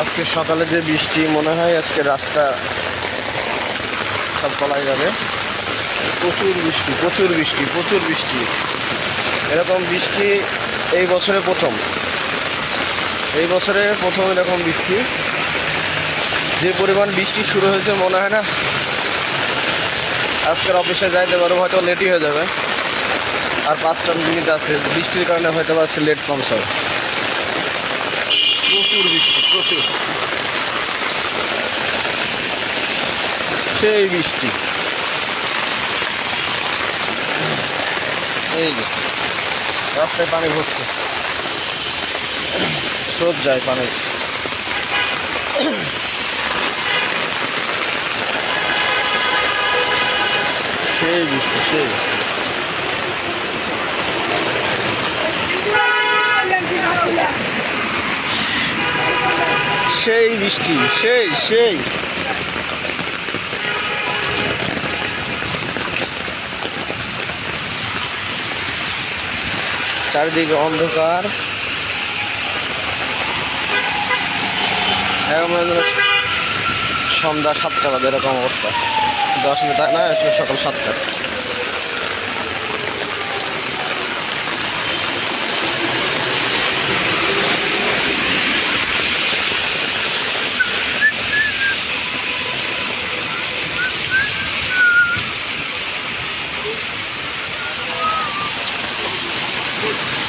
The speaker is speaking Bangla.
আজকে সকালে যে বৃষ্টি মনে হয় আজকে রাস্তা সব তলায় যাবে। প্রচুর বৃষ্টি প্রচুর বৃষ্টি প্রচুর বৃষ্টি। এরকম বৃষ্টি এই বছরে প্রথম। এই বছরে প্রথম এরকম বৃষ্টি। যে পরিমাণ বৃষ্টি শুরু হয়েছে মনে হয় না। আজকের অফিসে যাইতে পারো হয়তো লেটই হয়ে যাবে। আর পাঁচটা মিনিট আছে। বৃষ্টির কারণে হয়তো আজকে লেট পৌঁছাবে। প্রচুর বৃষ্টি। সেই বৃষ্টি। এই যে রাস্তায় পানি ভরছে। স্রোত যায় পানি। সেই বৃষ্টি সেই সেই বৃষ্টি, সেই সেই। চারিদিকে অন্ধকার। সন্ধ্যা সাতটা বাজে, এরকম অবস্থা। দশ মিনিট না সকাল সাতটা। good.